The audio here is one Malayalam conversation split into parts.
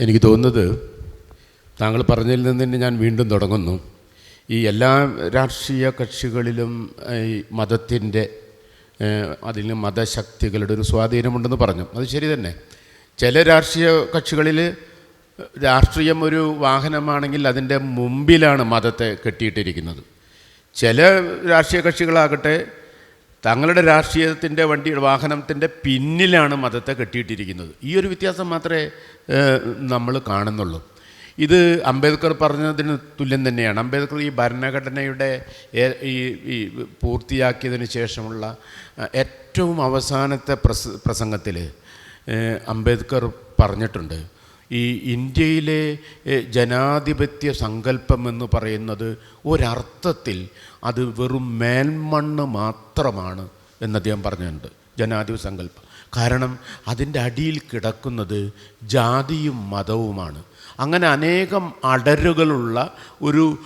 എനിക്ക് തോന്നുന്നത് താങ്കൾ പറഞ്ഞതിൽ നിന്ന് ഞാൻ വീണ്ടും തുടങ്ങുന്നു. ഈ എല്ലാ രാഷ്ട്രീയ കക്ഷികളിലും ഈ മതത്തിന്റെ അതിന് മതശക്തികളുടെ ഒരു സ്വാധീനമുണ്ടെന്ന് പറഞ്ഞു. അത് ശരി തന്നെ. ചില രാഷ്ട്രീയ കക്ഷികളിൽ രാഷ്ട്രീയം ഒരു വാഹനമാണെങ്കിൽ അതിന്റെ മുമ്പിലാണ് മതത്തെ കെട്ടിയിട്ടിരിക്കുന്നത്. ചില രാഷ്ട്രീയ കക്ഷികളാകട്ടെ തങ്ങളുടെ രാഷ്ട്രീയത്തിന്റെ വണ്ടിയുടെ വാഹനത്തിന്റെ പിന്നിലാണ് മതത്തെ കെട്ടിയിട്ടിരിക്കുന്നത്. ഈ ഒരു വ്യത്യാസം മാത്രമേ നമ്മൾ കാണുന്നുള്ളൂ. ഇത് അംബേദ്കർ പറഞ്ഞതിന് തുല്യം തന്നെയാണ്. അംബേദ്കർ ഈ ഭരണഘടനയുടെ ഈ ഈ പൂർത്തിയാക്കിയതിന് ശേഷമുള്ള ഏറ്റവും അവസാനത്തെ പ്രസ പ്രസംഗത്തിൽ അംബേദ്കർ പറഞ്ഞിട്ടുണ്ട്. ഈ ഇന്ത്യയിലെ ജനാധിപത്യ സങ്കല്പം എന്ന് പറയുന്നത് ഒരർത്ഥത്തിൽ അത് വെറും മേൽമണ്ണ് മാത്രമാണ് എന്ന് അദ്ദേഹം പറഞ്ഞിട്ടുണ്ട്. ജനാധിപത്യ സങ്കല്പം കാരണം അതിന്റെ അടിയിൽ കിടക്കുന്നത് ജാതിയും മതവുമാണ്. അങ്ങനെ അനേകം അടരുകളുള്ള ഒരു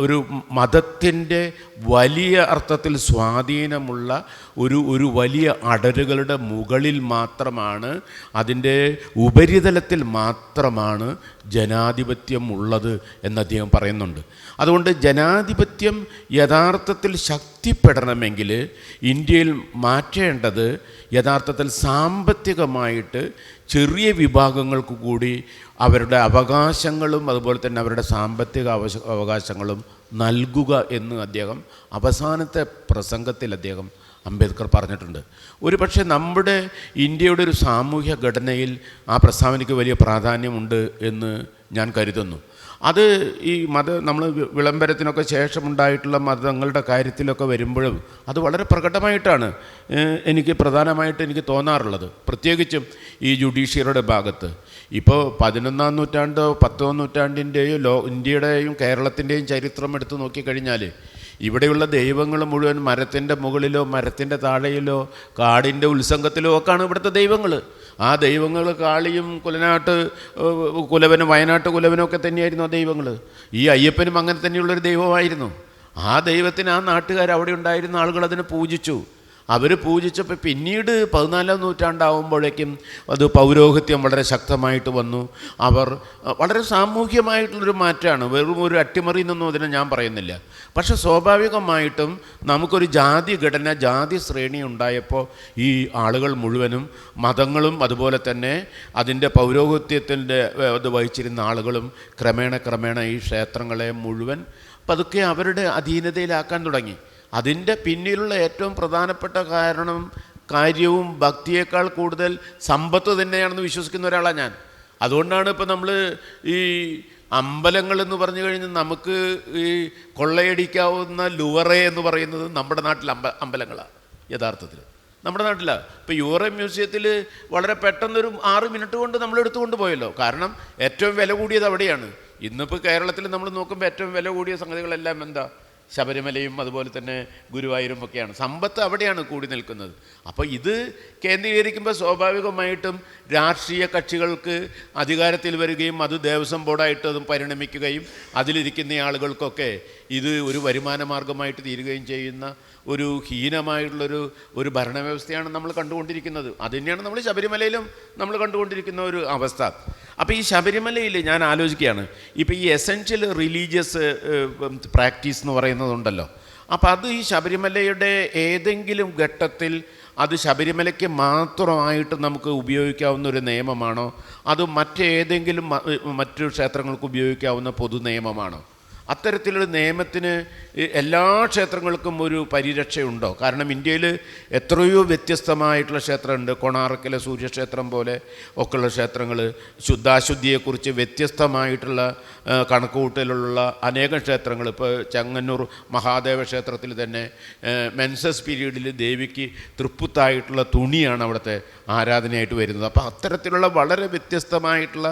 ഒരു മതത്തിന്റെ വലിയ അർത്ഥത്തിൽ സ്വാധീനമുള്ള ഒരു ഒരു വലിയ അടരുകളുടെ മുകളിൽ മാത്രമാണ് അതിന്റെ ഉപരിതലത്തിൽ മാത്രമാണ് ജനാധിപത്യം ഉള്ളത് എന്ന് അദ്ദേഹം പറയുന്നുണ്ട്. അതുകൊണ്ട് ജനാധിപത്യം യഥാർത്ഥത്തിൽ ശക്തിപ്പെടണമെങ്കിൽ ഇന്ത്യയിൽ മാറ്റേണ്ടത് യഥാർത്ഥത്തിൽ സാമ്പത്തികമായിട്ട് ചെറിയ വിഭാഗങ്ങൾക്ക് കൂടി അവരുടെ അവകാശങ്ങളും അതുപോലെ തന്നെ അവരുടെ സാമ്പത്തിക അവശ അവകാശങ്ങളും നൽകുക എന്ന് അദ്ദേഹം അവസാനത്തെ പ്രസംഗത്തിൽ അദ്ദേഹം അംബേദ്കർ പറഞ്ഞിട്ടുണ്ട്. ഒരു പക്ഷേ നമ്മുടെ ഇന്ത്യയുടെ ഒരു സാമൂഹ്യ ഘടനയിൽ ആ പ്രസ്താവനയ്ക്ക് വലിയ പ്രാധാന്യമുണ്ട് എന്ന് ഞാൻ കരുതുന്നു. അത് ഈ മത നമ്മൾ വിളംബരത്തിനൊക്കെ ശേഷമുണ്ടായിട്ടുള്ള മതങ്ങളുടെ കാര്യത്തിലൊക്കെ വരുമ്പോഴും അത് വളരെ പ്രകടമായിട്ടാണ് എനിക്ക് പ്രധാനമായിട്ട് എനിക്ക് തോന്നാറുള്ളത്. പ്രത്യേകിച്ചും ഈ ജുഡീഷ്യറിയുടെ ഭാഗത്ത്. ഇപ്പോൾ പതിനൊന്നാം നൂറ്റാണ്ടോ പത്തോ നൂറ്റാണ്ടിന്റെയോ ലോ ഇന്ത്യയുടെയും കേരളത്തിന്റെയും ചരിത്രം എടുത്ത് നോക്കിക്കഴിഞ്ഞാൽ ഇവിടെയുള്ള ദൈവങ്ങൾ മുഴുവൻ മരത്തിന്റെ മുകളിലോ മരത്തിന്റെ താഴെയിലോ കാടിന്റെ ഉത്സംഗത്തിലോ ഒക്കെയാണ് ഇവിടുത്തെ ദൈവങ്ങൾ ആ ദൈവങ്ങൾ കാളിയും കുലനാട്ട് കുലവനും വയനാട്ട് കുലവനും ഒക്കെ തന്നെയായിരുന്നു ആ ദൈവങ്ങൾ ഈ അയ്യപ്പനും അങ്ങനെ തന്നെയുള്ളൊരു ദൈവമായിരുന്നു. ആ ദൈവത്തിന് ആ നാട്ടുകാർ അവിടെ ഉണ്ടായിരുന്ന ആളുകൾ അതിനെ പൂജിച്ചു. അവർ പൂജിച്ചപ്പോൾ പിന്നീട് പതിനാലാം നൂറ്റാണ്ടാവുമ്പോഴേക്കും അത് പൗരോഹിത്യം വളരെ ശക്തമായിട്ട് വന്നു. അവർ വളരെ സാമൂഹ്യമായിട്ടുള്ളൊരു മാറ്റമാണ് വെറും ഒരു അട്ടിമറി എന്നൊന്നും അതിനെ ഞാൻ പറയുന്നില്ല. പക്ഷെ സ്വാഭാവികമായിട്ടും നമുക്കൊരു ജാതി ഘടന ജാതി ശ്രേണി ഉണ്ടായപ്പോൾ ഈ ആളുകൾ മുഴുവനും മതങ്ങളും അതുപോലെ തന്നെ അതിന്റെ പൗരോഹിത്യത്തിന്റെ അത് വഹിച്ചിരുന്ന ആളുകളും ക്രമേണ ക്രമേണ ഈ ക്ഷേത്രങ്ങളെ മുഴുവൻ പതുക്കെ അവരുടെ അധീനതയിലാക്കാൻ തുടങ്ങി. അതിന്റെ പിന്നിലുള്ള ഏറ്റവും പ്രധാനപ്പെട്ട കാരണം കാര്യവും ഭക്തിയേക്കാൾ കൂടുതൽ സമ്പത്ത് തന്നെയാണെന്ന് വിശ്വസിക്കുന്ന ഒരാളാണ് ഞാൻ. അതുകൊണ്ടാണ് ഇപ്പോൾ നമ്മൾ ഈ അമ്പലങ്ങൾ എന്ന് പറഞ്ഞു കഴിഞ്ഞാൽ നമുക്ക് ഈ കൊള്ളയടിക്കാവുന്ന ലുവറെ എന്ന് പറയുന്നത് നമ്മുടെ നാട്ടിലെ അമ്പ അമ്പലങ്ങളാണ് യഥാർത്ഥത്തിൽ. നമ്മുടെ നാട്ടിലാണ് ഇപ്പോൾ യൂറോ മ്യൂസിയത്തിൽ വളരെ പെട്ടെന്നൊരു ആറ് മിനിറ്റ് കൊണ്ട് നമ്മൾ എടുത്തുകൊണ്ട് പോയല്ലോ. കാരണം ഏറ്റവും വില കൂടിയത് അവിടെയാണ്. ഇന്നിപ്പോൾ കേരളത്തിൽ നമ്മൾ നോക്കുമ്പോൾ ഏറ്റവും വില കൂടിയ സംഗതികളെല്ലാം എന്താ? ശബരിമലയും അതുപോലെ തന്നെ ഗുരുവായൂരും ഒക്കെയാണ്. സമ്പത്ത് അവിടെയാണ് കൂടി നിൽക്കുന്നത്. അപ്പോൾ ഇത് കേന്ദ്രീകരിക്കുമ്പോൾ സ്വാഭാവികമായിട്ടും രാഷ്ട്രീയ കക്ഷികൾക്ക് അധികാരത്തിൽ വരികയും അത് ദേവസ്വം ബോർഡായിട്ട് അതും പരിണമിക്കുകയും അതിലിരിക്കുന്ന ആളുകൾക്കൊക്കെ ഇത് ഒരു വരുമാന മാർഗമായിട്ട് തീരുകയും ചെയ്യുന്ന ഒരു ഹീനമായിട്ടുള്ളൊരു ഒരു ഭരണവ്യവസ്ഥയാണ് നമ്മൾ കണ്ടുകൊണ്ടിരിക്കുന്നത്. അത് തന്നെയാണ് നമ്മൾ ശബരിമലയിലും നമ്മൾ കണ്ടുകൊണ്ടിരിക്കുന്ന ഒരു അവസ്ഥ. അപ്പോൾ ഈ ശബരിമലയിൽ ഞാൻ ആലോചിക്കുകയാണ്. ഇപ്പോൾ ഈ എസെൻഷ്യൽ റിലീജിയസ് പ്രാക്ടീസ് എന്ന് പറയുന്നതുണ്ടല്ലോ അപ്പോൾ അത് ഈ ശബരിമലയുടെ ഏതെങ്കിലും ഘട്ടത്തിൽ അത് ശബരിമലയ്ക്ക് മാത്രമായിട്ട് നമുക്ക് ഉപയോഗിക്കാവുന്ന ഒരു നിയമമാണോ? അത് മറ്റേതെങ്കിലും മറ്റു ക്ഷേത്രങ്ങൾക്ക് ഉപയോഗിക്കാവുന്ന പൊതു നിയമമാണോ അത്തരത്തിലൊരു നിയമത്തിന് എല്ലാ ക്ഷേത്രങ്ങൾക്കും ഒരു പരിരക്ഷയുണ്ടോ? കാരണം ഇന്ത്യയിൽ എത്രയോ വ്യത്യസ്തമായിട്ടുള്ള ക്ഷേത്രമുണ്ട്. കൊണാർക്കിലെ സൂര്യക്ഷേത്രം പോലെ ഒക്കെയുള്ള ക്ഷേത്രങ്ങൾ ശുദ്ധാശുദ്ധിയെക്കുറിച്ച് വ്യത്യസ്തമായിട്ടുള്ള കണക്കുകൂട്ടലുള്ള അനേകം ക്ഷേത്രങ്ങൾ ഇപ്പോൾ ചങ്ങന്നൂർ മഹാദേവ ക്ഷേത്രത്തിൽ തന്നെ മെൻസസ് പീരീഡിൽ ദേവിക്ക് തൃപ്പുത്തായിട്ടുള്ള തുണിയാണ് അവിടുത്തെ ആരാധനയായിട്ട് വരുന്നത്. അപ്പോൾ അത്തരത്തിലുള്ള വളരെ വ്യത്യസ്തമായിട്ടുള്ള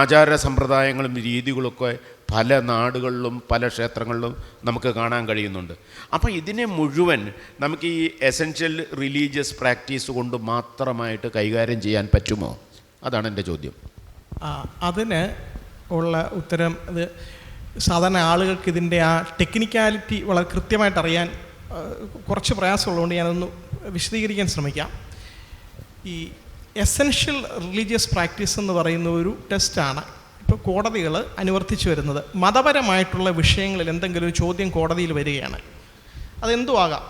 ആചാര സമ്പ്രദായങ്ങളും രീതികളൊക്കെ പല നാടുകളിലും പല ക്ഷേത്രങ്ങളിലും നമുക്ക് കാണാൻ കഴിയുന്നുണ്ട്. അപ്പോൾ ഇതിനെ മുഴുവൻ നമുക്ക് ഈ എസെൻഷ്യൽ റിലീജിയസ് പ്രാക്ടീസ് കൊണ്ട് മാത്രമായിട്ട് കൈകാര്യം ചെയ്യാൻ പറ്റുമോ? അതാണ് എന്റെ ചോദ്യം. അതിന് ഉള്ള ഉത്തരം ഇത് സാധാരണ ആളുകൾക്ക് ഇതിന്റെ ആ ടെക്നിക്കാലിറ്റി വളരെ കൃത്യമായിട്ട് അറിയാൻ കുറച്ച് പ്രയാസമുള്ളതുകൊണ്ട് ഞാനൊന്ന് വിശദീകരിക്കാൻ ശ്രമിക്കാം. ഈ എസെൻഷ്യൽ റിലീജിയസ് പ്രാക്ടീസ് എന്ന് പറയുന്ന ഒരു ടെസ്റ്റാണ് ഇപ്പോൾ കോടതികൾ അനുവർത്തിച്ചു വരുന്നത്. മതപരമായിട്ടുള്ള വിഷയങ്ങളിൽ എന്തെങ്കിലും ഒരു ചോദ്യം കോടതിയിൽ വരികയാണ്. അതെന്തു ആകാം?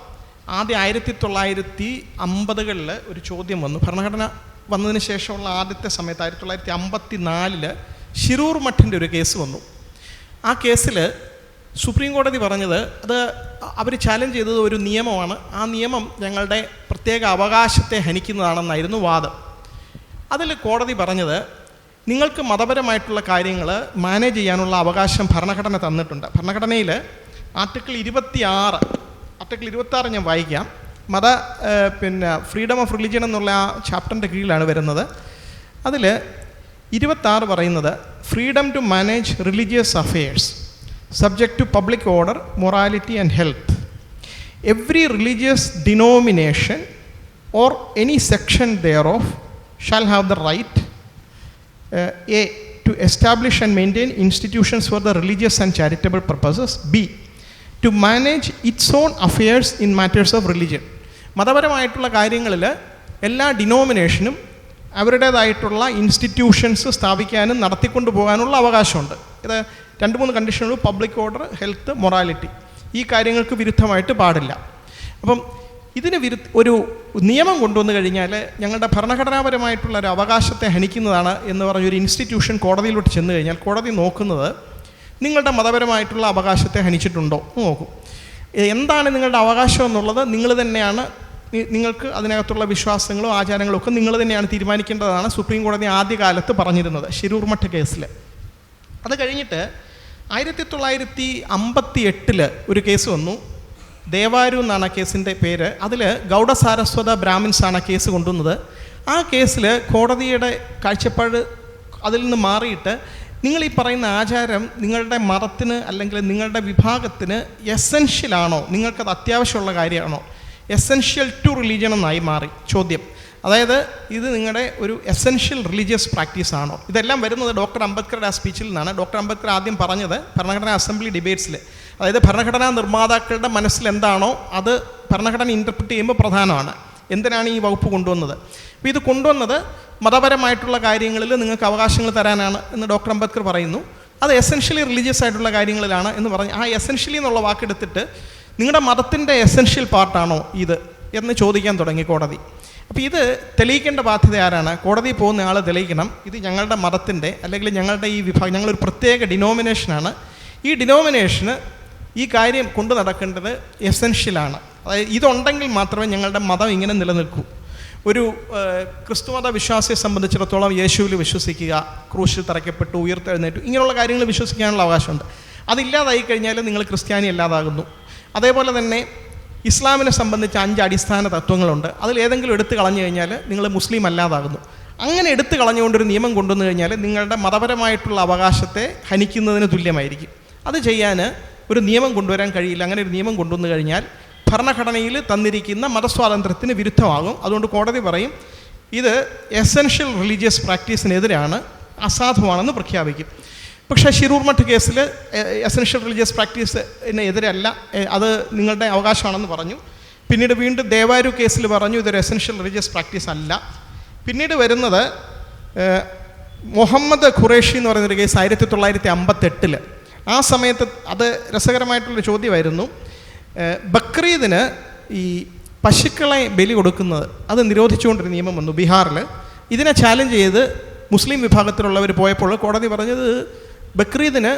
ആദ്യം ആയിരത്തി തൊള്ളായിരത്തി അമ്പതുകളിൽ ഒരു ചോദ്യം വന്നു. ഭരണഘടന വന്നതിന് ശേഷമുള്ള ആദ്യത്തെ സമയത്ത് ആയിരത്തി തൊള്ളായിരത്തി അമ്പത്തി നാലിൽ ഷിരൂർ മഠിന്റെ ഒരു കേസ് വന്നു. ആ കേസിൽ സുപ്രീം കോടതി പറഞ്ഞത് അത് അവർ ചാലഞ്ച് ചെയ്തത് ഒരു നിയമമാണ്. ആ നിയമം ഞങ്ങളുടെ പ്രത്യേക അവകാശത്തെ ഹനിക്കുന്നതാണെന്നായിരുന്നു വാദം. അതിൽ കോടതി പറഞ്ഞത് നിങ്ങൾക്ക് മതപരമായിട്ടുള്ള കാര്യങ്ങൾ മാനേജ് ചെയ്യാനുള്ള അവകാശം ഭരണഘടന തന്നിട്ടുണ്ട്. ഭരണഘടനയിൽ ആർട്ടിക്കിൾ ഇരുപത്തി ആറ് ആർട്ടിക്കിൾ ഇരുപത്തി ആറ് ഞാൻ വായിക്കാം. മത പിന്നെ ഫ്രീഡം ഓഫ് റിലിജിയൻ എന്നുള്ള ആ ചാപ്റ്ററിന്റെ കീഴിലാണ് വരുന്നത്. അതിൽ ഇരുപത്താറ് പറയുന്നത് freedom to manage religious affairs subject to public order morality and health every religious denomination or any section thereof shall have the uh, a to establish and maintain institutions for the religious and charitable purposes. B to manage its own affairs in matters of religion. മതപരമായിട്ടുള്ള കാര്യങ്ങളിൽ എല്ലാ ഡിനോമിനേഷനും അവരുടേതായിട്ടുള്ള ഇൻസ്റ്റിറ്റ്യൂഷൻസ് സ്ഥാപിക്കാനും നടത്തിക്കൊണ്ടു പോകാനുള്ള അവകാശമുണ്ട്. ഇത് രണ്ട് മൂന്ന് കണ്ടീഷനുകൾ പബ്ലിക് ഓർഡർ ഹെൽത്ത് മൊറാലിറ്റി ഈ കാര്യങ്ങൾക്ക് വിരുദ്ധമായിട്ട് പാടില്ല. അപ്പം ഇതിന് വിരു ഒരു നിയമം കൊണ്ടുവന്നു കഴിഞ്ഞാൽ ഞങ്ങളുടെ ഭരണഘടനാപരമായിട്ടുള്ള ഒരു അവകാശത്തെ ഹനിക്കുന്നതാണ് എന്ന് പറഞ്ഞൊരു ഇൻസ്റ്റിറ്റ്യൂഷൻ കോടതിയിലോട്ട് ചെന്ന് കഴിഞ്ഞാൽ കോടതി നോക്കുന്നത് നിങ്ങളുടെ മതപരമായിട്ടുള്ള അവകാശത്തെ ഹനിച്ചിട്ടുണ്ടോ എന്ന് നോക്കും. എന്താണ് നിങ്ങളുടെ അവകാശം എന്നുള്ളത് നിങ്ങൾ തന്നെയാണ് നിങ്ങൾക്ക് അതിനകത്തുള്ള വിശ്വാസങ്ങളും ആചാരങ്ങളും ഒക്കെ നിങ്ങൾ തന്നെയാണ് തീരുമാനിക്കേണ്ടതാണ് സുപ്രീം കോടതി ആദ്യകാലത്ത് പറഞ്ഞിരുന്നത് ശിരൂർമഠ കേസിൽ അത് കഴിഞ്ഞിട്ട് ആയിരത്തി തൊള്ളായിരത്തി അമ്പത്തി എട്ടിൽ ഒരു കേസ് വന്നു. ദേവാരു എന്നാണ് കേസിന്റെ പേര്. അതിൽ ഗൗഡ സാരസ്വത ബ്രാഹ്മിൻസ് ആണ് കേസ് കൊണ്ടുവന്നത്. ആ കേസിൽ കോടതിയുടെ കാഴ്ചപ്പാട് അതിൽ നിന്ന് മാറിയിട്ട് നിങ്ങൾ ഈ പറയുന്ന ആചാരം നിങ്ങളുടെ മതത്തിന് അല്ലെങ്കിൽ നിങ്ങളുടെ വിഭാഗത്തിന് എസെൻഷ്യലാണോ നിങ്ങൾക്കത് അത്യാവശ്യമുള്ള കാര്യമാണോ? എസെൻഷ്യൽ ടു റിലീജിയൻ എന്നായി മാറി. ചോദ്യം. അതായത് ഇത് നിങ്ങളുടെ ഒരു എസെൻഷ്യൽ റിലീജിയസ് പ്രാക്ടീസ് ആണോ? ഇതെല്ലാം വരുന്നത് ഡോക്ടർ അംബേദ്കറുടെ ആ സ്പീച്ചിൽ നിന്നാണ്. ഡോക്ടർ അംബേദ്കർ ആദ്യം പറഞ്ഞത് ഭരണഘടനാ അസംബ്ലി ഡിബേറ്റ്സിൽ അതായത് ഭരണഘടനാ നിർമ്മാതാക്കളുടെ മനസ്സിൽ എന്താണോ അത് ഭരണഘടന ഇന്റർപ്രിറ്റ് ചെയ്യുമ്പോൾ പ്രധാനമാണ്. എന്തിനാണ് ഈ വകുപ്പ് കൊണ്ടുവന്നത്? അപ്പോൾ ഇത് കൊണ്ടുവന്നത് മതപരമായിട്ടുള്ള കാര്യങ്ങളിൽ നിങ്ങൾക്ക് അവകാശങ്ങൾ തരാനാണ് എന്ന് ഡോക്ടർ അംബേദ്കർ പറയുന്നു. അത് എസെൻഷ്യലി റിലീജിയസ് ആയിട്ടുള്ള കാര്യങ്ങളിലാണ് എന്ന് പറഞ്ഞ് ആ എസെൻഷ്യലി എന്നുള്ള വാക്കെടുത്തിട്ട് നിങ്ങളുടെ മതത്തിന്റെ എസെൻഷ്യൽ പാർട്ടാണോ ഇത് എന്ന് ചോദിക്കാൻ തുടങ്ങി കോടതി. അപ്പോൾ ഇത് തെളിയിക്കേണ്ട ബാധ്യത ആരാണ്? കോടതി പോകുന്ന ആൾ തെളിയിക്കണം. ഇത് ഞങ്ങളുടെ മതത്തിന്റെ അല്ലെങ്കിൽ ഞങ്ങളുടെ ഈ വിഭാഗം ഞങ്ങളൊരു പ്രത്യേക ഡിനോമിനേഷനാണ്. ഈ ഡിനോമിനേഷന് ഈ കാര്യം കൊണ്ടു നടക്കേണ്ടത് എസെൻഷ്യലാണ് അതായത് ഇതുണ്ടെങ്കിൽ മാത്രമേ ഞങ്ങളുടെ മതം ഇങ്ങനെ നിലനിൽക്കൂ. ഒരു ക്രിസ്തുമത വിശ്വാസിയെ സംബന്ധിച്ചിടത്തോളം യേശുവിൽ വിശ്വസിക്കുക ക്രൂശിൽ തറയ്ക്കപ്പെട്ടു ഉയർത്തെഴുന്നേറ്റു ഇങ്ങനെയുള്ള കാര്യങ്ങൾ വിശ്വസിക്കാനുള്ള അവകാശമുണ്ട്. അതില്ലാതായി കഴിഞ്ഞാൽ നിങ്ങൾ ക്രിസ്ത്യാനി അല്ലാതാകുന്നു. അതേപോലെ തന്നെ ഇസ്ലാമിനെ സംബന്ധിച്ച് അഞ്ച് അടിസ്ഥാന തത്വങ്ങളുണ്ട്. അതിൽ ഏതെങ്കിലും എടുത്തു കളഞ്ഞു കഴിഞ്ഞാൽ നിങ്ങൾ മുസ്ലിം അല്ലാതാകുന്നു. അങ്ങനെ എടുത്തു കളഞ്ഞുകൊണ്ടൊരു നിയമം കൊണ്ടുവന്നു കഴിഞ്ഞാൽ നിങ്ങളുടെ മതപരമായിട്ടുള്ള അവകാശത്തെ ഹനിക്കുന്നതിന് തുല്യമായിരിക്കും. അത് ചെയ്യാൻ ഒരു നിയമം കൊണ്ടുവരാൻ കഴിയില്ല. അങ്ങനെ ഒരു നിയമം കൊണ്ടുവന്നു കഴിഞ്ഞാൽ ഭരണഘടനയിൽ തന്നിരിക്കുന്ന മതസ്വാതന്ത്ര്യത്തിന് വിരുദ്ധമാകും. അതുകൊണ്ട് കോടതി പറയും ഇത് എസെൻഷ്യൽ റിലീജിയസ് പ്രാക്ടീസിനെതിരാണ് അസാധുവാണെന്ന് പ്രഖ്യാപിക്കും. പക്ഷേ ഷിരൂർ മഠ് കേസിൽ എസെൻഷ്യൽ റിലീജിയസ് പ്രാക്ടീസിന് എതിരല്ല. അത് നിങ്ങളുടെ അവകാശമാണെന്ന് പറഞ്ഞു. പിന്നീട് വീണ്ടും ദേവാരു കേസിൽ പറഞ്ഞു ഇതൊരു എസെൻഷ്യൽ റിലീജിയസ് പ്രാക്ടീസ് അല്ല. പിന്നീട് വരുന്നത് മുഹമ്മദ് ഖുറേഷി എന്ന് പറയുന്നൊരു കേസ് ആയിരത്തി തൊള്ളായിരത്തി അമ്പത്തെട്ടിൽ ആ സമയത്ത് അത് രസകരമായിട്ടുള്ള ചോദ്യമായിരുന്നു. ബക്രീദിന് ഈ പശുക്കളെ ബലി കൊടുക്കുന്നത് അത് നിരോധിച്ചുകൊണ്ടൊരു നിയമം വന്നു ബീഹാറിൽ ഇതിനെ ചാലഞ്ച് ചെയ്ത് മുസ്ലിം വിഭാഗത്തിലുള്ളവർ പോയപ്പോൾ കോടതി പറഞ്ഞത് ബക്രീദിന്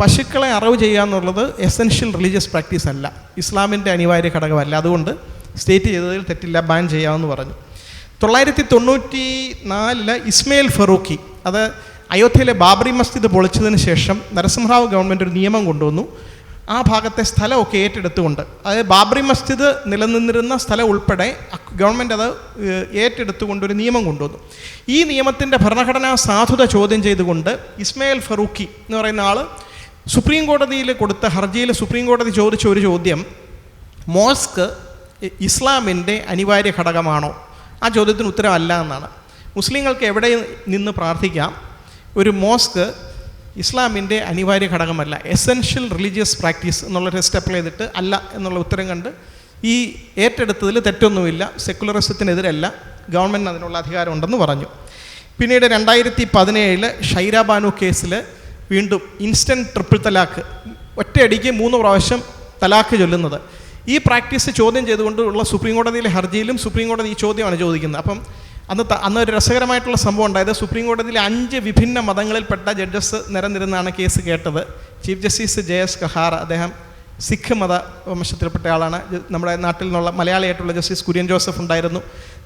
പശുക്കളെ അറവ് ചെയ്യുക എന്നുള്ളത് എസെൻഷ്യൽ റിലീജിയസ് പ്രാക്ടീസ് അല്ല. ഇസ്ലാമിന്റെ അനിവാര്യ ഘടകമല്ല. അതുകൊണ്ട് സ്റ്റേറ്റ് ചെയ്തതിൽ തെറ്റില്ല ബാൻ ചെയ്യാമെന്ന് പറഞ്ഞു. തൊള്ളായിരത്തി തൊണ്ണൂറ്റി നാലിൽ ഇസ്മയിൽ ഫറൂഖി അത് അയോധ്യയിലെ ബാബറി മസ്ജിദ് പൊളിച്ചതിന് ശേഷം നരസിംഹറാവ് ഗവൺമെന്റ് ഒരു നിയമം കൊണ്ടുവന്നു. ആ ഭാഗത്തെ സ്ഥലമൊക്കെ ഏറ്റെടുത്തുകൊണ്ട് അതായത് ബാബറി മസ്ജിദ് നിലനിന്നിരുന്ന സ്ഥലം ഉൾപ്പെടെ ഗവൺമെന്റ് അത് ഏറ്റെടുത്തുകൊണ്ട് ഒരു നിയമം കൊണ്ടുവന്നു. ഈ നിയമത്തിന്റെ ഭരണഘടനാ സാധുത ചോദ്യം ചെയ്തുകൊണ്ട് ഇസ്മയിൽ ഫറൂഖി എന്ന് പറയുന്ന ആൾ സുപ്രീം കോടതിയിൽ കൊടുത്ത ഹർജിയിൽ സുപ്രീം കോടതി ചോദിച്ച ഒരു ചോദ്യം മോസ്ക് ഇസ്ലാമിന്റെ അനിവാര്യ ഘടകമാണോ? ആ ചോദ്യത്തിന് ഉത്തരം അല്ല എന്നാണ്. മുസ്ലിങ്ങൾക്ക് എവിടെ നിന്ന് പ്രാർത്ഥിക്കാം? ഒരു മോസ്ക് ഇസ്ലാമിന്റെ അനിവാര്യ ഘടകമല്ല. എസെൻഷ്യൽ റിലീജിയസ് പ്രാക്ടീസ് എന്നുള്ള ടെസ്റ്റ് അപ്ലൈ ചെയ്തിട്ട് അല്ല എന്നുള്ള ഉത്തരം കണ്ട് ഈ ഏറ്റെടുത്തതിൽ തെറ്റൊന്നുമില്ല സെക്കുലറിസത്തിനെതിരല്ല ഗവൺമെന്റ് അതിനുള്ള അധികാരമുണ്ടെന്ന് പറഞ്ഞു. പിന്നീട് രണ്ടായിരത്തി പതിനേഴിൽ ഷൈര ബാനു കേസിൽ വീണ്ടും ഇൻസ്റ്റന്റ് ട്രിപ്പിൾ തലാഖ് ഒറ്റയടിക്ക് മൂന്ന് പ്രാവശ്യം തലാഖ് ചൊല്ലുന്നത്. ഈ പ്രാക്ടീസ് ചോദ്യം ചെയ്തുകൊണ്ടുള്ള സുപ്രീം കോടതിയിലെ ഹർജിയിലും സുപ്രീം കോടതി ഈ ചോദ്യമാണ് ചോദിക്കുന്നത്. അപ്പം അന്ന് അന്ന് ഒരു രസകരമായിട്ടുള്ള സംഭവം ഉണ്ടായത് സുപ്രീം കോടതിയിലെ അഞ്ച് വിഭിന്ന മതങ്ങളിൽപ്പെട്ട ജഡ്ജസ് നിരന്നിരുന്നാണ് കേസ് കേട്ടത്. Chief justice J S Kahar അദ്ദേഹം സിഖ് മത വംശത്തിൽപ്പെട്ട ആളാണ്. നമ്മുടെ നാട്ടിൽ നിന്നുള്ള മലയാളിയായിട്ടുള്ള ജസ്റ്റിസ് കുര്യൻ ജോസഫ് ഉണ്ടായിരുന്നു.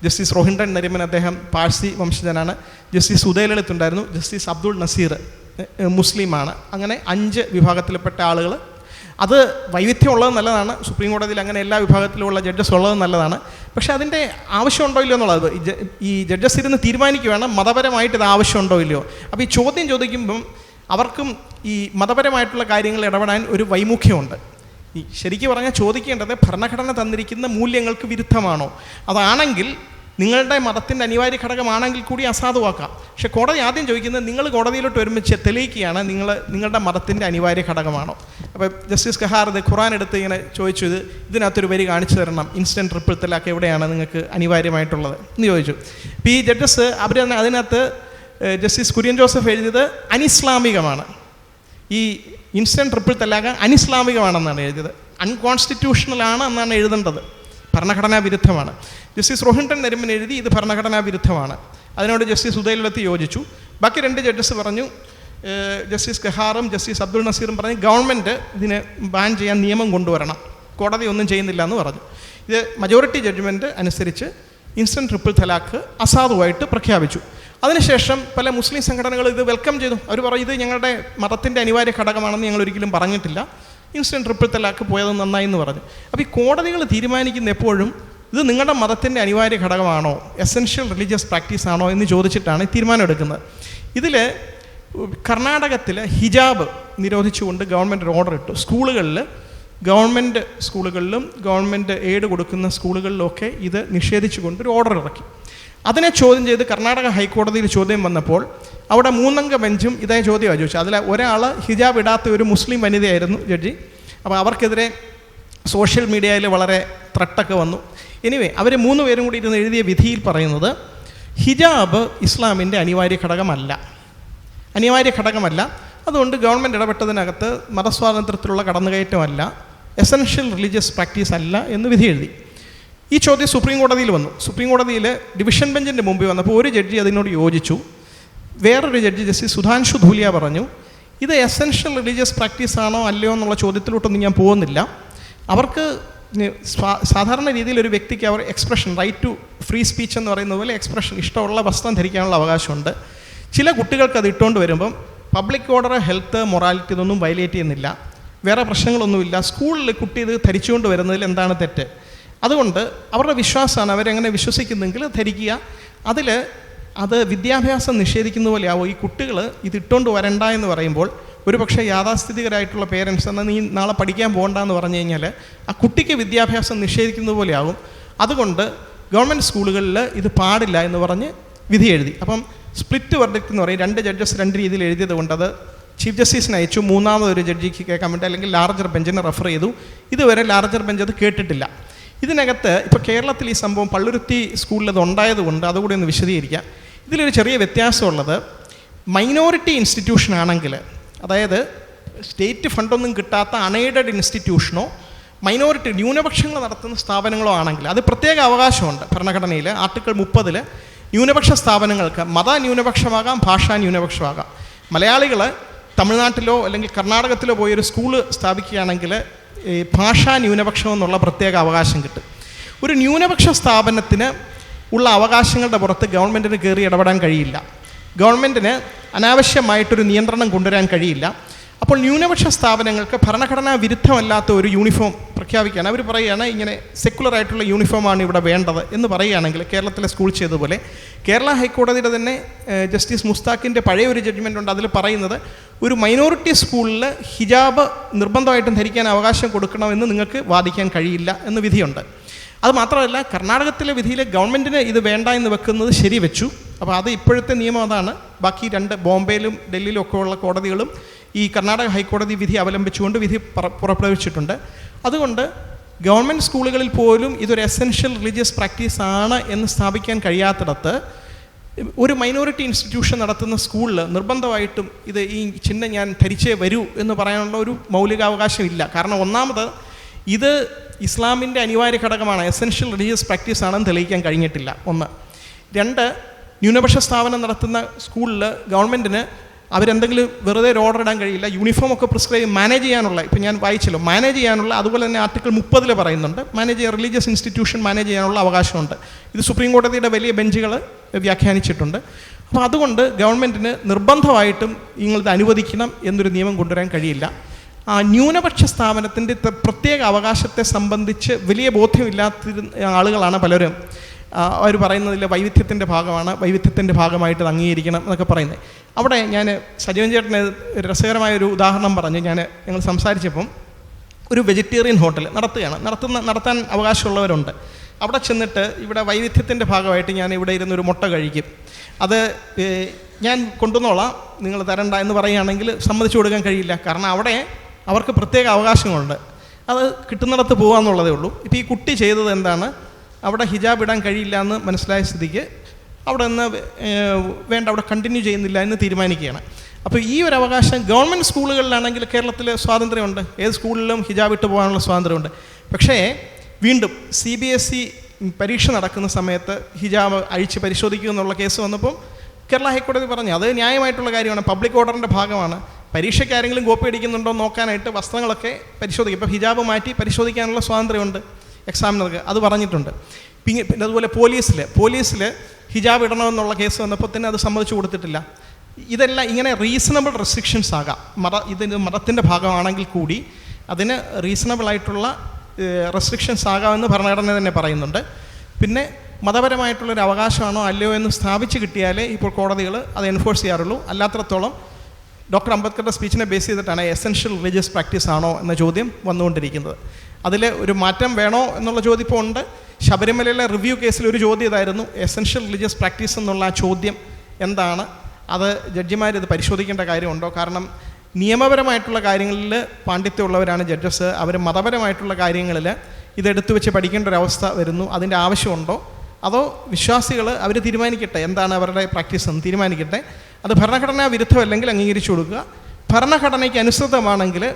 ജസ്റ്റിസ് റോഹിൻഡൻ നരിമൻ അദ്ദേഹം പാഴ്സി വംശജനാണ്. ജസ്റ്റിസ് ഉദയലളിത് ഉണ്ടായിരുന്നു. ജസ്റ്റിസ് അബ്ദുൾ നസീർ മുസ്ലിമാണ്. അങ്ങനെ അഞ്ച് വിഭാഗത്തിൽപ്പെട്ട ആളുകൾ അത് വൈവിധ്യം വൈവിധ്യമുള്ളത് നല്ലതാണ്. സുപ്രീം കോടതിയിൽ അങ്ങനെ എല്ലാ വിഭാഗത്തിലുമുള്ള ജഡ്ജസ് ഉള്ളത് നല്ലതാണ്. പക്ഷേ അതിന്റെ ആവശ്യമുണ്ടോ ഇല്ലയോ എന്നുള്ളത് ഈ ജഡ്ജസ് ഇരുന്ന് തീരുമാനിക്കുകയാണ് മതപരമായിട്ട് ഇത് ആവശ്യമുണ്ടോ ഇല്ലയോ? അപ്പോൾ ഈ ചോദ്യം ചോദിക്കുമ്പം അവർക്കും ഈ മതപരമായിട്ടുള്ള കാര്യങ്ങൾ ഇടപെടാൻ ഒരു വൈമുഖ്യമുണ്ട്. ശരിക്കും പറഞ്ഞാൽ ചോദിക്കേണ്ടത് ഭരണഘടന തന്നിരിക്കുന്ന മൂല്യങ്ങൾക്ക് വിരുദ്ധമാണോ? അതാണെങ്കിൽ നിങ്ങളുടെ മതത്തിന്റെ അനിവാര്യ ഘടകമാണെങ്കിൽ കൂടി അസാധുവാക്കാം. പക്ഷേ കോടതി ആദ്യം ചോദിക്കുന്നത് നിങ്ങൾ കോടതിയിലോട്ട് ഒരുമിച്ച് തെളിയിക്കുകയാണ് നിങ്ങൾ നിങ്ങളുടെ മതത്തിന്റെ അനിവാര്യ ഘടകമാണോ. അപ്പോൾ ജസ്റ്റിസ് കഹാർ ഇത് ഖുറാൻ എടുത്ത് ഇങ്ങനെ ചോദിച്ചു ഇത് ഇതിനകത്തൊരു വരി കാണിച്ചു തരണം ഇൻസ്റ്റന്റ് ട്രിപ്പിൾ തലാക്ക് എവിടെയാണ് നിങ്ങൾക്ക് അനിവാര്യമായിട്ടുള്ളത് എന്ന് ചോദിച്ചു. അപ്പോൾ ഈ ജഡ്ജസ് അവർ അതിനകത്ത് ജസ്റ്റിസ് കുര്യൻ ജോസഫ് എഴുതിയത് അനിസ്ലാമികമാണ്. ഈ ഇൻസ്റ്റന്റ് ട്രിപ്പിൾ തലാക്ക് അനിസ്ലാമികമാണെന്നാണ് എഴുതിയത്. അൺകോൺസ്റ്റിറ്റ്യൂഷണലാണ് എന്നാണ് എഴുതേണ്ടത്. ഭരണഘടനാ വിരുദ്ധമാണ്. ജസ്റ്റിസ് റോഹിൻടൺ നരിമൻ എഴുതി ഇത് ഭരണഘടനാ വിരുദ്ധമാണ്. അതിനോട് ജസ്റ്റിസ് ഉദയലത്തി യോജിച്ചു. ബാക്കി രണ്ട് ജഡ്ജസ് പറഞ്ഞു ജസ്റ്റിസ് ഖഹാറും ജസ്റ്റിസ് അബ്ദുൾ നസീറും പറഞ്ഞു ഗവൺമെന്റ് ഇതിന് ബാൻ ചെയ്യാൻ നിയമം കൊണ്ടുവരണം. കോടതി ഒന്നും ചെയ്യുന്നില്ല എന്ന് പറഞ്ഞു. ഇത് മജോറിറ്റി ജഡ്ജ്മെന്റ് അനുസരിച്ച് ഇൻസ്റ്റന്റ് ട്രിപ്പിൾ തലാഖ് അസാധുവായിട്ട് പ്രഖ്യാപിച്ചു. അതിനുശേഷം പല മുസ്ലിം സംഘടനകൾ ഇത് വെൽക്കം ചെയ്തു. അവർ പറയും ഇത് ഞങ്ങളുടെ മതത്തിന്റെ അനിവാര്യ ഘടകമാണെന്ന് ഞങ്ങൾ ഒരിക്കലും പറഞ്ഞിട്ടില്ല. ഇൻസ്റ്റന്റ് ട്രിപ്പിൾ തലാക്ക് പോയത് നന്നായി എന്ന് പറഞ്ഞു. അപ്പോൾ ഈ കോടതികൾ തീരുമാനിക്കുന്ന എപ്പോഴും ഇത് നിങ്ങളുടെ മതത്തിന്റെ അനിവാര്യ ഘടകമാണോ എസെൻഷ്യൽ റിലീജിയസ് പ്രാക്ടീസ് ആണോ എന്ന് ചോദിച്ചിട്ടാണ് തീരുമാനം എടുക്കുന്നത്. ഇതിൽ കർണാടകത്തിൽ ഹിജാബ് നിരോധിച്ചുകൊണ്ട് ഗവൺമെന്റ് ഒരു ഓർഡർ ഇട്ടു. സ്കൂളുകളിൽ ഗവൺമെന്റ് സ്കൂളുകളിലും ഗവൺമെന്റ് എയ്ഡ് കൊടുക്കുന്ന സ്കൂളുകളിലൊക്കെ ഇത് നിഷേധിച്ചുകൊണ്ട് ഒരു ഓർഡർ ഇറക്കി. അതിനെ ചോദ്യം ചെയ്ത് കർണാടക ഹൈക്കോടതിയിൽ ചോദ്യം വന്നപ്പോൾ അവിടെ മൂന്നംഗ ബെഞ്ചും ഇതേ ചോദ്യമാണ് ചോദിച്ചത് അതിൽ ഒരാൾ ഹിജാബ് ഇടാത്ത ഒരു മുസ്ലിം വനിതയായിരുന്നു ജഡ്ജി. അപ്പോൾ അവർക്കെതിരെ സോഷ്യൽ മീഡിയയിൽ വളരെ ത്രട്ടൊക്കെ വന്നു. എനിവേ അവർ മൂന്ന് പേരും കൂടി ഇരുന്ന് എഴുതിയ വിധിയിൽ പറയുന്നത് ഹിജാബ് ഇസ്ലാമിന്റെ അനിവാര്യ ഘടകമല്ല. അനിവാര്യ ഘടകമല്ല. അതുകൊണ്ട് ഗവൺമെന്റ് ഇടപെട്ടതിനകത്ത് മതസ്വാതന്ത്ര്യത്തിലുള്ള കടന്നുകയറ്റമല്ല എസൻഷ്യൽ റിലീജിയസ് പ്രാക്ടീസ് അല്ല എന്ന് വിധി എഴുതി. ഈ ചോദ്യം സുപ്രീം കോടതിയിൽ വന്നു. സുപ്രീം കോടതിയിൽ ഡിവിഷൻ ബെഞ്ചിന്റെ മുമ്പിൽ വന്നപ്പോൾ ഒരു ജഡ്ജി അതിനോട് യോജിച്ചു. വേറൊരു ജഡ്ജി ജസ്റ്റിസ് സുധാൻഷു ധൂലിയ പറഞ്ഞു ഇത് എസൻഷ്യൽ റിലീജിയസ് പ്രാക്ടീസ് ആണോ അല്ലയോ എന്നുള്ള ചോദ്യത്തിലോട്ടൊന്നും ഞാൻ പോകുന്നില്ല. അവർക്ക് സാധാരണ രീതിയിൽ ഒരു വ്യക്തിക്ക് അവർ expression right to free speech എന്ന് പറയുന്ന പോലെ എക്സ്പ്രഷൻ ഇഷ്ടമുള്ള വസ്ത്രം ധരിക്കാനുള്ള അവകാശമുണ്ട്. ചില കുട്ടികൾക്ക് അത് ഇട്ടുകൊണ്ട് വരുമ്പം പബ്ലിക് ഓർഡർ ഹെൽത്ത് മൊറാലിറ്റി ഇതൊന്നും വയലേറ്റ് ചെയ്യുന്നില്ല. വേറെ പ്രശ്നങ്ങളൊന്നുമില്ല. സ്കൂളിൽ കുട്ടി ഇത് ധരിച്ചുകൊണ്ട് വരുന്നതിൽ എന്താണ് തെറ്റ്? അതുകൊണ്ട് അവരുടെ വിശ്വാസമാണ് അവരെങ്ങനെ വിശ്വസിക്കുന്നെങ്കിൽ ധരിക്കുക. അതിൽ അത് വിദ്യാഭ്യാസം നിഷേധിക്കുന്ന പോലെയാവും. ഈ കുട്ടികൾ ഇത് ഇട്ടുകൊണ്ട് വരണ്ട എന്ന് പറയുമ്പോൾ ഒരു പക്ഷേ യാഥാസ്ഥിതികരായിട്ടുള്ള പേരൻസ് എന്നാൽ നീ നാളെ പഠിക്കാൻ പോകണ്ട എന്ന് പറഞ്ഞു കഴിഞ്ഞാൽ ആ കുട്ടിക്ക് വിദ്യാഭ്യാസം നിഷേധിക്കുന്നത് പോലെയാവും. അതുകൊണ്ട് ഗവൺമെന്റ് സ്കൂളുകളിൽ ഇത് പാടില്ല എന്ന് പറഞ്ഞ് വിധി എഴുതി. അപ്പം സ്പ്ലിറ്റ് വെർഡിക്റ്റ് എന്ന് പറയും. രണ്ട് ജഡ്ജസ് രണ്ട് രീതിയിൽ എഴുതിയത് കൊണ്ട് അത് ചീഫ് ജസ്റ്റിസിന് അയച്ചു മൂന്നാമതൊരു ജഡ്ജിക്ക് കേൾക്കാൻ വേണ്ടി അല്ലെങ്കിൽ ലാർജർ ബെഞ്ചിനെ റെഫർ ചെയ്തു. ഇതുവരെ ലാർജർ ബെഞ്ച് അത് കേട്ടിട്ടില്ല. ഇതിനകത്ത് ഇപ്പോൾ കേരളത്തിൽ ഈ സംഭവം പള്ളുരുത്തി സ്കൂളിൽ അത് ഉണ്ടായതുകൊണ്ട് അതുകൂടി ഒന്ന് വിശദീകരിക്കാം. ഇതിലൊരു ചെറിയ വ്യത്യാസമുള്ളത്. മൈനോറിറ്റി ഇൻസ്റ്റിറ്റ്യൂഷൻ ആണെങ്കിൽ അതായത് സ്റ്റേറ്റ് ഫണ്ടൊന്നും കിട്ടാത്ത അൺഎയ്ഡഡ് ഇൻസ്റ്റിറ്റ്യൂഷനോ മൈനോറിറ്റി ന്യൂനപക്ഷങ്ങൾ നടത്തുന്ന സ്ഥാപനങ്ങളോ ആണെങ്കിൽ അത് പ്രത്യേക അവകാശമുണ്ട്. ഭരണഘടനയിൽ ആർട്ടിക്കിൾ മുപ്പതിൽ ന്യൂനപക്ഷ സ്ഥാപനങ്ങൾക്ക് മത ന്യൂനപക്ഷമാകാം ഭാഷാ ന്യൂനപക്ഷമാകാം. മലയാളികൾ തമിഴ്നാട്ടിലോ അല്ലെങ്കിൽ കർണാടകത്തിലോ പോയി ഒരു സ്കൂൾ സ്ഥാപിക്കുകയാണെങ്കിൽ ഭാഷാ ന്യൂനപക്ഷം എന്നുള്ള പ്രത്യേക അവകാശം കിട്ടും. ഒരു ന്യൂനപക്ഷ സ്ഥാപനത്തിന് ഉള്ള അവകാശങ്ങളുടെ പുറത്ത് ഗവൺമെന്റിന് കയറി ഇടപെടാൻ കഴിയില്ല. ഗവൺമെന്റിന് അനാവശ്യമായിട്ടൊരു നിയന്ത്രണം കൊണ്ടുവരാൻ കഴിയില്ല. അപ്പോൾ ന്യൂനപക്ഷ സ്ഥാപനങ്ങൾക്ക് ഭരണഘടനാ വിരുദ്ധമല്ലാത്ത ഒരു യൂണിഫോം പ്രഖ്യാപിക്കുകയാണ്. അവർ പറയുകയാണ് ഇങ്ങനെ സെക്കുലർ ആയിട്ടുള്ള യൂണിഫോമാണ് ഇവിടെ വേണ്ടത് എന്ന് പറയുകയാണെങ്കിൽ കേരളത്തിലെ സ്കൂൾ ചെയ്തതുപോലെ കേരള ഹൈക്കോടതിയുടെ തന്നെ ജസ്റ്റിസ് മുസ്താഖിന്റെ പഴയ ഒരു ജഡ്ജ്മെന്റ് ഉണ്ട്. അതിൽ പറയുന്നത് ഒരു മൈനോറിറ്റി സ്കൂളിൽ ഹിജാബ് നിർബന്ധമായിട്ടും ധരിക്കാൻ അവകാശം കൊടുക്കണമെന്ന് നിങ്ങൾക്ക് വാദിക്കാൻ കഴിയില്ല എന്ന് വിധിയുണ്ട്. അത് മാത്രമല്ല കർണാടകത്തിലെ വിധിയിൽ ഗവൺമെന്റിന് ഇത് വേണ്ട എന്ന് വെക്കുന്നത് ശരി വെച്ചു അപ്പോൾ അത് ഇപ്പോഴത്തെ നിയമം അതാണ്. ബാക്കി രണ്ട് ബോംബെയിലും ഡൽഹിയിലും ഒക്കെ ഉള്ള കോടതികളും ഈ കർണാടക ഹൈക്കോടതി വിധി അവലംബിച്ചുകൊണ്ട് വിധി പറ- പുറപ്പെടുവിച്ചിട്ടുണ്ട്. അതുകൊണ്ട് ഗവൺമെന്റ് സ്കൂളുകളിൽ പോലും ഇതൊരു എസെൻഷ്യൽ റിലീജിയസ് പ്രാക്ടീസ് ആണ് എന്ന് സ്ഥാപിക്കാൻ കഴിയാത്തിടത്ത് ഒരു മൈനോറിറ്റി ഇൻസ്റ്റിറ്റ്യൂഷൻ നടത്തുന്ന സ്കൂളിൽ നിർബന്ധമായിട്ടും ഇത് ഈ ചിഹ്നം ഞാൻ ധരിച്ചേ വരൂ എന്ന് പറയാനുള്ള ഒരു മൗലികാവകാശം ഇല്ല കാരണം ഒന്നാമത് ഇത് ഇസ്ലാമിന്റെ അനിവാര്യ ഘടകമാണ് എസെൻഷ്യൽ റിലീജിയസ് പ്രാക്ടീസ് ആണെന്ന് തെളിയിക്കാൻ കഴിഞ്ഞിട്ടില്ല. ഒന്ന്. രണ്ട് ന്യൂനപക്ഷ സ്ഥാപനം നടത്തുന്ന സ്കൂളിൽ ഗവൺമെന്റിന് അവരെന്തെങ്കിലും വെറുതെ ഒരു ഓർഡർ ഇടാൻ കഴിയില്ല. യൂണിഫോം ഒക്കെ പ്രിസ്ക്രൈബ് മാനേജ് ചെയ്യാനുള്ള ഇപ്പം ഞാൻ വായിച്ചല്ലോ മാനേജ് ചെയ്യാനുള്ള അതുപോലെ തന്നെ ആർട്ടിക്കിൾ മുപ്പതിൽ പറയുന്നുണ്ട്. മാനേജ് ചെയ്യാൻ റിലീജിയസ് ഇൻസ്റ്റിറ്റ്യൂഷൻ മാനേജ് ചെയ്യാനുള്ള അവകാശമുണ്ട്. ഇത് സുപ്രീം കോടതിയുടെ വലിയ ബെഞ്ചുകൾ വ്യാഖ്യാനിച്ചിട്ടുണ്ട്. അപ്പോൾ അതുകൊണ്ട് ഗവൺമെന്റിന് നിർബന്ധമായിട്ടും ഇങ്ങനത്തെ അനുവദിക്കണം എന്നൊരു നിയമം കൊണ്ടുവരാൻ കഴിയില്ല. ആ ന്യൂനപക്ഷ സ്ഥാപനത്തിന്റെ പ്രത്യേക അവകാശത്തെ സംബന്ധിച്ച് വലിയ ബോധ്യമില്ലാത്ത ആളുകളാണ് പലരും. അവർ പറയുന്നതിൽ വൈവിധ്യത്തിന്റെ ഭാഗമാണ് വൈവിധ്യത്തിന്റെ ഭാഗമായിട്ട് അത് അംഗീകരിക്കണം എന്നൊക്കെ പറയുന്നത്. അവിടെ ഞാൻ സജീവൻ ചേട്ടന് രസകരമായ ഒരു ഉദാഹരണം പറഞ്ഞ് ഞാൻ ഞങ്ങൾ സംസാരിച്ചപ്പം ഒരു വെജിറ്റേറിയൻ ഹോട്ടൽ നടത്തുകയാണ്. നടത്തുന്ന നടത്താൻ അവകാശമുള്ളവരുണ്ട്. അവിടെ ചെന്നിട്ട് ഇവിടെ വൈവിധ്യത്തിന്റെ ഭാഗമായിട്ട് ഞാൻ ഇവിടെ ഇരുന്നൊരു മുട്ട കഴിക്കും. അത് ഞാൻ കൊണ്ടുവന്നോളാം നിങ്ങൾ തരണ്ട എന്ന് പറയുകയാണെങ്കിൽ സമ്മതിച്ചു കൊടുക്കാൻ കഴിയില്ല. കാരണം അവിടെ അവർക്ക് പ്രത്യേക അവകാശങ്ങളുണ്ട്. അത് കിട്ടുന്നിടത്ത് പോകാമെന്നുള്ളതേ ഉള്ളൂ. ഇപ്പോൾ ഈ കുട്ടി ചെയ്തത് എന്താണ്? അവിടെ ഹിജാബ് ഇടാൻ കഴിയില്ല എന്ന് മനസ്സിലായ സ്ഥിതിക്ക് അവിടെ നിന്ന് വേണ്ട അവിടെ കണ്ടിന്യൂ ചെയ്യുന്നില്ല എന്ന് തീരുമാനിക്കുകയാണ്. അപ്പോൾ ഈ ഒരു അവകാശം ഗവൺമെന്റ് സ്കൂളുകളിലാണെങ്കിൽ കേരളത്തിൽ സ്വാതന്ത്ര്യമുണ്ട്. ഏത് സ്കൂളിലും ഹിജാബ് ഇട്ട് പോകാനുള്ള സ്വാതന്ത്ര്യമുണ്ട്. പക്ഷേ വീണ്ടും സി ബി എസ് ഇ പരീക്ഷ നടക്കുന്ന സമയത്ത് ഹിജാബ് അഴിച്ച് പരിശോധിക്കുക എന്നുള്ള കേസ് വന്നപ്പം കേരള ഹൈക്കോടതി പറഞ്ഞു അത് ന്യായമായിട്ടുള്ള കാര്യമാണ്. പബ്ലിക് ഓർഡറിന്റെ ഭാഗമാണ്. പരീക്ഷയ്ക്ക് ആരെങ്കിലും കോപ്പി അടിക്കുന്നുണ്ടോ നോക്കാനായിട്ട് വസ്ത്രങ്ങളൊക്കെ പരിശോധിക്കും. ഇപ്പോൾ ഹിജാബ് മാറ്റി പരിശോധിക്കാനുള്ള സ്വാതന്ത്ര്യമുണ്ട്. എക്സാമിനർക്ക് അത് പറഞ്ഞിട്ടുണ്ട്. പിന്നെ പിന്നെ അതുപോലെ പോലീസിൽ പോലീസിൽ ഹിജാബ് ഇടണമെന്നുള്ള കേസ് വന്നപ്പോൾ തന്നെ അത് സമ്മതിച്ചു കൊടുത്തിട്ടില്ല. ഇതെല്ലാം ഇങ്ങനെ റീസണബിൾ റെസ്ട്രിക്ഷൻസ് ആകാം. മത ഇതിന് മതത്തിന്റെ ഭാഗമാണെങ്കിൽ കൂടി അതിന് റീസണബിൾ ആയിട്ടുള്ള റെസ്ട്രിക്ഷൻസ് ആകാമെന്ന് ഭരണഘടന തന്നെ പറയുന്നുണ്ട്. പിന്നെ മതപരമായിട്ടുള്ളൊരു അവകാശമാണോ അല്ലയോ എന്ന് സ്ഥാപിച്ച് കിട്ടിയാലേ ഇപ്പോൾ കോടതികൾ അത് എൻഫോഴ്സ് ചെയ്യാറുള്ളൂ. അല്ലാത്തടത്തോളം ഡോക്ടർ അംബേദ്കറുടെ സ്പീച്ചിനെ ബേസ് ചെയ്തിട്ടാണ് എസെൻഷ്യൽ റിലീജിയസ് പ്രാക്ടീസ് ആണോ എന്ന ചോദ്യം വന്നുകൊണ്ടിരിക്കുന്നത്. അതിൽ ഒരു മാറ്റം വേണോ എന്നുള്ള ചോദ്യം ഇപ്പോൾ ഉണ്ട്. ശബരിമലയിലെ റിവ്യൂ കേസിൽ ഒരു ചോദ്യം ഇതായിരുന്നു. എസെൻഷ്യൽ റിലീജിയസ് പ്രാക്ടീസ് എന്നുള്ള ആ ചോദ്യം എന്താണ്? അത് ജഡ്ജിമാർ ഇത് പരിശോധിക്കേണ്ട കാര്യമുണ്ടോ? കാരണം നിയമപരമായിട്ടുള്ള കാര്യങ്ങളിൽ പാണ്ഡിത്യമുള്ളവരാണ് ജഡ്ജസ്. അവർ മതപരമായിട്ടുള്ള കാര്യങ്ങളിൽ ഇതെടുത്തു വെച്ച് പഠിക്കേണ്ട ഒരവസ്ഥ വരുന്നു. അതിന്റെ ആവശ്യമുണ്ടോ? അതോ വിശ്വാസികൾ അവർ തീരുമാനിക്കട്ടെ? എന്താണ് അവരുടെ പ്രാക്ടീസ് എന്ന് തീരുമാനിക്കട്ടെ? അത് ഭരണഘടനാ വിരുദ്ധമല്ലെങ്കിൽ അംഗീകരിച്ചു കൊടുക്കുക. ഭരണഘടനയ്ക്ക് അനുസൃതമാണെങ്കിൽ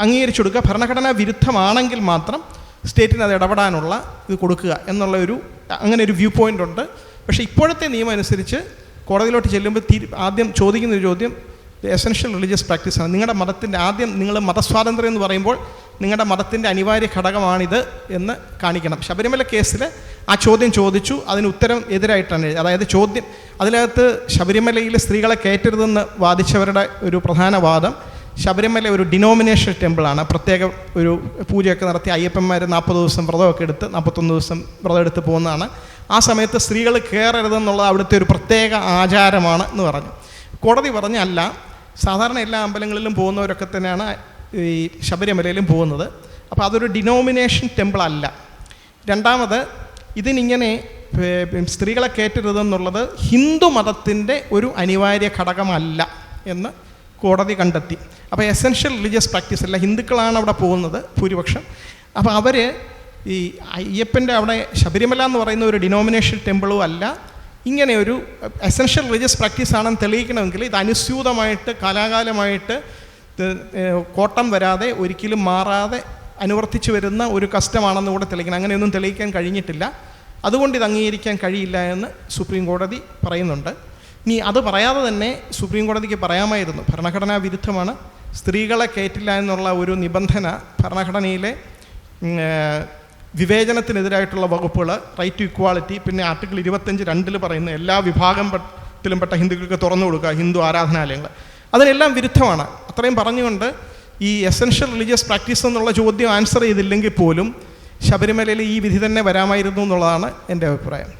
അംഗീകരിച്ചു കൊടുക്കുക. ഭരണഘടനാ വിരുദ്ധമാണെങ്കിൽ മാത്രം സ്റ്റേറ്റിന് അത് ഇടപെടാനുള്ള ഇത് കൊടുക്കുക എന്നുള്ള ഒരു അങ്ങനെ ഒരു വ്യൂ പോയിന്റ് ഉണ്ട്. പക്ഷേ ഇപ്പോഴത്തെ നിയമം അനുസരിച്ച് കോടതിയിലോട്ട് ചെല്ലുമ്പോൾ തീ ആദ്യം ചോദിക്കുന്ന ഒരു ചോദ്യം എസെൻഷ്യൽ റിലീജിയസ് പ്രാക്ടീസാണ് നിങ്ങളുടെ മതത്തിന്റെ ആദ്യം നിങ്ങൾ മതസ്വാതന്ത്ര്യം എന്ന് പറയുമ്പോൾ നിങ്ങളുടെ മതത്തിന്റെ അനിവാര്യ ഘടകമാണിത് എന്ന് കാണിക്കണം. ശബരിമല കേസിൽ ആ ചോദ്യം ചോദിച്ചു അതിന് ഉത്തരം എതിരായിട്ടാണ്. അതായത് ചോദ്യം അതിനകത്ത് ശബരിമലയിൽ സ്ത്രീകളെ കയറ്റരുതെന്ന് വാദിച്ചവരുടെ ഒരു പ്രധാന വാദം ശബരിമല ഒരു ഡിനോമിനേഷൻ ടെമ്പിളാണ് പ്രത്യേക ഒരു പൂജയൊക്കെ നടത്തി അയ്യപ്പന്മാർ നാൽപ്പത് ദിവസം വ്രതമൊക്കെ എടുത്ത് നാൽപ്പത്തൊന്ന് ദിവസം വ്രതം എടുത്ത് പോകുന്നതാണ്. ആ സമയത്ത് സ്ത്രീകൾ കയറരുതെന്നുള്ളത് അവിടുത്തെ ഒരു പ്രത്യേക ആചാരമാണ് എന്ന് പറഞ്ഞു. കോടതി പറഞ്ഞല്ല സാധാരണ എല്ലാ അമ്പലങ്ങളിലും പോകുന്നവരൊക്കെ തന്നെയാണ് ഈ ശബരിമലയിലും പോകുന്നത്. അപ്പോൾ അതൊരു ഡിനോമിനേഷൻ ടെമ്പിൾ അല്ല. രണ്ടാമത് ഇതിനിങ്ങനെ സ്ത്രീകളെ കയറ്റരുതെന്നുള്ളത് ഹിന്ദു മതത്തിന്റെ ഒരു അനിവാര്യ ഘടകമല്ല എന്ന് കോടതി കണ്ടെത്തി. അപ്പോൾ എസെൻഷ്യൽ റിലീജിയസ് പ്രാക്ടീസ് അല്ല ഹിന്ദുക്കളാണ് അവിടെ പോകുന്നത് ഭൂരിപക്ഷം. അപ്പോൾ അവർ ഈ അയ്യപ്പന്റെ അവിടെ ശബരിമല എന്ന് പറയുന്ന ഒരു ഡിനോമിനേഷൻ ടെമ്പിളും അല്ല ഇങ്ങനെ ഒരു എസെൻഷ്യൽ റിലീജിയസ് പ്രാക്ടീസ് ആണെന്ന് തെളിയിക്കണമെങ്കിൽ ഇത് അനുസ്യൂതമായിട്ട് കാലാകാലമായിട്ട് കോട്ടം വരാതെ ഒരിക്കലും മാറാതെ അനുവർത്തിച്ചു വരുന്ന ഒരു കസ്റ്റമാണെന്ന് കൂടെ തെളിയിക്കണം. അങ്ങനെയൊന്നും തെളിയിക്കാൻ കഴിഞ്ഞിട്ടില്ല. അതുകൊണ്ട് ഇത് അംഗീകരിക്കാൻ കഴിയില്ല എന്ന് സുപ്രീം കോടതി പറയുന്നുണ്ട്. ഇനി അത് പറയാതെ തന്നെ സുപ്രീം കോടതിക്ക് പറയാമായിരുന്നു. ഭരണഘടനാ വിരുദ്ധമാണ്. സ്ത്രീകളെ കയറ്റില്ല എന്നുള്ള ഒരു നിബന്ധന ഭരണഘടനയിലെ വിവേചനത്തിനെതിരായിട്ടുള്ള വകുപ്പുകൾ റൈറ്റ് ടു ഇക്വാളിറ്റി പിന്നെ ആർട്ടിക്കിൾ ഇരുപത്തഞ്ച് രണ്ടിൽ പറയുന്ന എല്ലാ വിഭാഗം പെട്ടിലും പെട്ട ഹിന്ദുക്കൾക്ക് തുറന്നു കൊടുക്കുക ഹിന്ദു ആരാധനാലയങ്ങൾ അതിനെല്ലാം വിരുദ്ധമാണ്. അത്രയും പറഞ്ഞുകൊണ്ട് ഈ എസെൻഷ്യൽ റിലീജിയസ് പ്രാക്ടീസ് എന്നുള്ള ചോദ്യം ആൻസർ ചെയ്തില്ലെങ്കിൽ പോലും ശബരിമലയിൽ ഈ വിധി തന്നെ വരാമായിരുന്നു എന്നുള്ളതാണ് എന്റെ അഭിപ്രായം.